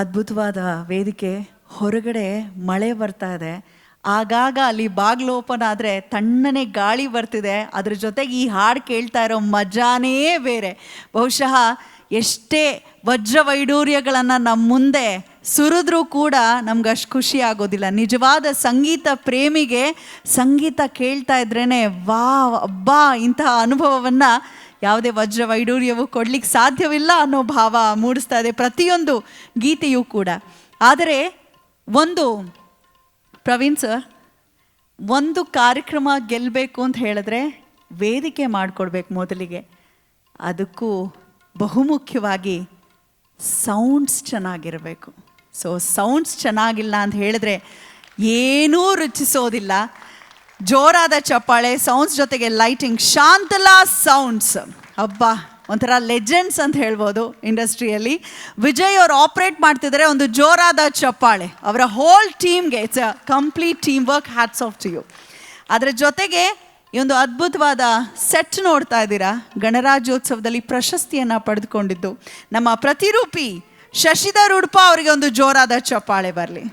ಅದ್ಭುತವಾದ ವೇದಿಕೆ. ಹೊರಗಡೆ ಮಳೆ ಬರ್ತಾ ಇದೆ. ಆಗಾಗ ಅಲ್ಲಿ ಬಾಗಿಲು ಓಪನ್ ಆದರೆ ತಣ್ಣನೆ ಗಾಳಿ ಬರ್ತಿದೆ. ಅದ್ರ ಜೊತೆಗೆ ಈ ಹಾಡು ಕೇಳ್ತಾ ಇರೋ ಮಜಾನೇ ಬೇರೆ. ಬಹುಶಃ ಎಷ್ಟೇ ವಜ್ರ ವೈಡೂರ್ಯಗಳನ್ನು ನಮ್ಮ ಮುಂದೆ ಸುರಿದ್ರೂ ಕೂಡ ನಮ್ಗೆ ಅಷ್ಟು ಖುಷಿ ಆಗೋದಿಲ್ಲ. ನಿಜವಾದ ಸಂಗೀತ ಪ್ರೇಮಿಗೆ ಸಂಗೀತ ಕೇಳ್ತಾ ಇದ್ರೇ ವಾ ಅಬ್ಬಾ ಇಂತಹ ಅನುಭವವನ್ನು ಯಾವುದೇ ವಜ್ರ ವೈಡೂರ್ಯವು ಕೊಡ್ಲಿಕ್ಕೆ ಸಾಧ್ಯವಿಲ್ಲ ಅನ್ನೋ ಭಾವ ಮೂಡಿಸ್ತಾ ಇದೆ ಪ್ರತಿಯೊಂದು ಗೀತೆಯೂ ಕೂಡ. ಆದರೆ ಒಂದು ಪ್ರವೀಣ್ ಸರ್, ಒಂದು ಕಾರ್ಯಕ್ರಮ ಗೆಲ್ಲಬೇಕು ಅಂತ ಹೇಳಿದ್ರೆ ವೇದಿಕೆ ಮಾಡಿಕೊಡ್ಬೇಕು ಮೊದಲಿಗೆ. ಅದಕ್ಕೂ ಬಹುಮುಖ್ಯವಾಗಿ ಸೌಂಡ್ಸ್ ಚೆನ್ನಾಗಿರಬೇಕು. ಸೊ ಸೌಂಡ್ಸ್ ಚೆನ್ನಾಗಿಲ್ಲ ಅಂತ ಹೇಳಿದ್ರೆ ಏನೂ ರುಚಿಸೋದಿಲ್ಲ. ಜೋರಾದ ಚಪ್ಪಾಳೆ ಸೌಂಡ್ಸ್ ಜೊತೆಗೆ ಲೈಟಿಂಗ್ ಶಾಂತಲಾ ಸೌಂಡ್ಸ್ ಅಬ್ಬಾ, ಒಂಥರ ಲೆಜೆಂಡ್ಸ್ ಅಂತ ಹೇಳ್ಬೋದು ಇಂಡಸ್ಟ್ರಿಯಲ್ಲಿ. ವಿಜಯ್ ಅವರು ಆಪ್ರೇಟ್ ಮಾಡ್ತಿದ್ರೆ ಒಂದು ಜೋರಾದ ಚಪ್ಪಾಳೆ. ಅವರ ಹೋಲ್ ಟೀಮ್ಗೆ it's a complete team work hats off to you ಅದರ ಜೊತೆಗೆ ಈ ಒಂದು ಅದ್ಭುತವಾದ ಸೆಟ್ ನೋಡ್ತಾ ಇದ್ದೀರಾ? ಗಣರಾಜ್ಯೋತ್ಸವದಲ್ಲಿ ಪ್ರಶಸ್ತಿಯನ್ನು ಪಡೆದುಕೊಂಡಿದ್ದು ನಮ್ಮ ಪ್ರತಿರೂಪಿ ಶಶಿಧರ್ ಉಡುಪ ಅವರಿಗೆ ಒಂದು ಜೋರಾದ ಚಪ್ಪಾಳೆ ಬರಲಿ.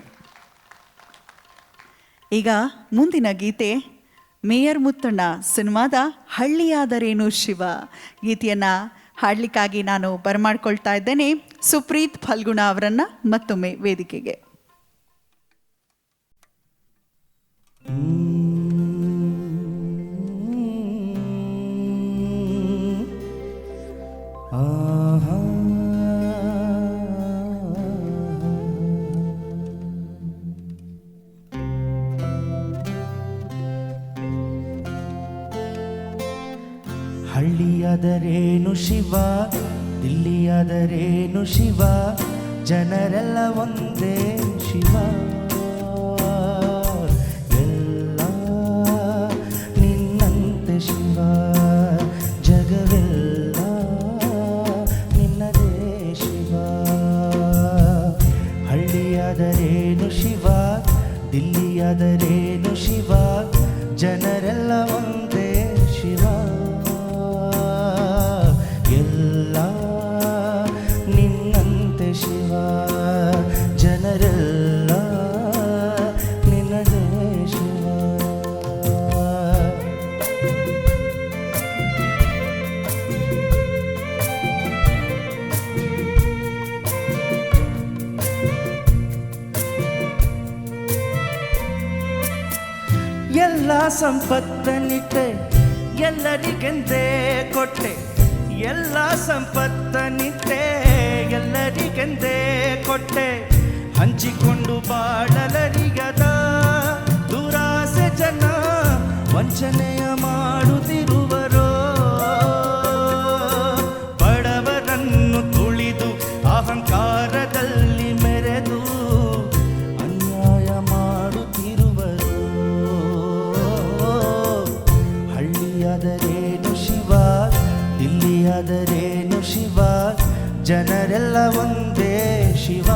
ಈಗ ಮುಂದಿನ ಗೀತೆ ಮೇಯರ್ ಮುತ್ತಣ್ಣ ಸಿನಿಮಾದ ಹಳ್ಳಿಯಾದರೇನು ಶಿವ? ಗೀತೆಯನ್ನು ಹಾಡಲಿಕ್ಕಾಗಿ ನಾನು ಬರಮಾಡ್ಕೊಳ್ತಾ ಇದ್ದೇನೆ. ಸುಪ್ರೀತ್ ಫಲ್ಗುಣ ಅವರನ್ನು ಮತ್ತೊಮ್ಮೆ ವೇದಿಕೆಗೆ. ಹಳ್ಳಿಯಾದರೇನು ಶಿವ? ದಿಲ್ಲಿಯಾದರೇನು ಶಿವ? ಜನರೆಲ್ಲ ಒಂದೇ ಶಿವ. ಎಲ್ಲ ನಿನ್ನಂತೆ ಶಿವ. ಜಗವೆಲ್ಲ ನಿನ್ನದೇ ಶಿವ. ಹಳ್ಳಿಯಾದರೇನು ಶಿವ? ದಿಲ್ಲಿಯಾದರೇನು ಶಿವ? ಜನರೆಲ್ಲ ಒಂದೇ ಎಲ್ಲ ಸಂಪತ್ತನಿಟ್ಟೆ ಎಲ್ಲರಿಗೆಂದೇ ಕೊಟ್ಟೆ ಎಲ್ಲ ಸಂಪತ್ತನಿಟ್ಟೆ ಎಲ್ಲರಿಗೆಂದೇ ಕೊಟ್ಟೆ ಹಂಚಿಕೊಂಡು ಬಾಳಲರಿಗದ ದುರಾಸೆ ಜನ ವಂಚನೆಯ ಜನರೆಲ್ಲ ಒಂದೇ ಶಿವ.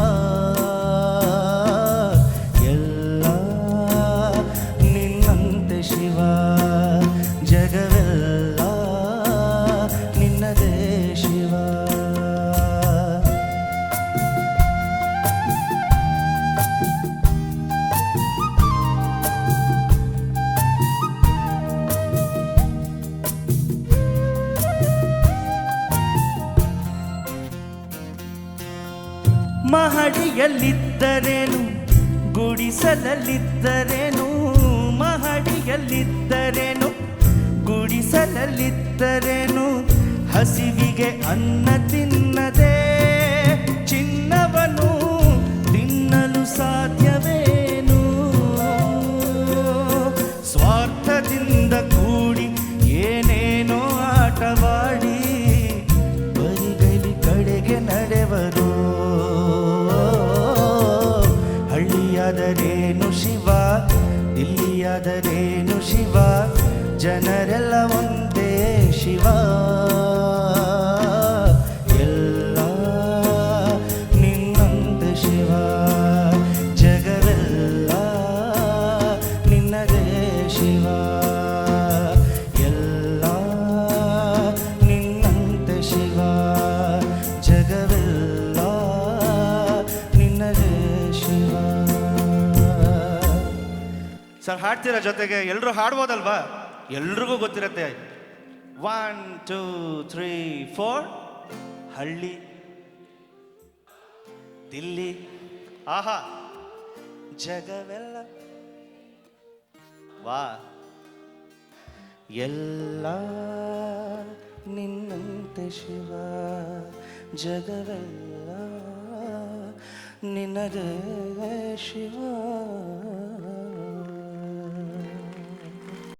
ಮಹಡಿಯಲ್ಲಿದ್ದರೇನು? ಗುಡಿಸಲಲ್ಲಿದ್ದರೇನು? ಮಹಡಿಯಲ್ಲಿದ್ದರೇನು? ಗುಡಿಸಲಲ್ಲಿದ್ದರೇನು? ಹಸಿವಿಗೆ ಅನ್ನ ತಿನ್ನದೆ ದಿಲ್ಲಿಯಾದರೇನು ಶಿವ? ಜನರೆಲ್ಲ ಒಂದೇ ಶಿವ. ಸರ್, ಹಾಡ್ತೀರಾ ಜೊತೆಗೆ? ಎಲ್ಲರೂ ಹಾಡ್ಬೋದಲ್ವಾ? ಎಲ್ರಿಗೂ ಗೊತ್ತಿರತ್ತೆ. ಒನ್ ಟೂ ತ್ರೀ ಫೋರ್ ಹಳ್ಳಿ, ದಿಲ್ಲಿ, ಆಹಾ. ಜಗವೆಲ್ಲ. ವಾ. ಎಲ್ಲ ನಿನ್ನಂತೆ ಶಿವ. ಜಗವೆಲ್ಲ ನಿನ್ನದೇ ಶಿವ.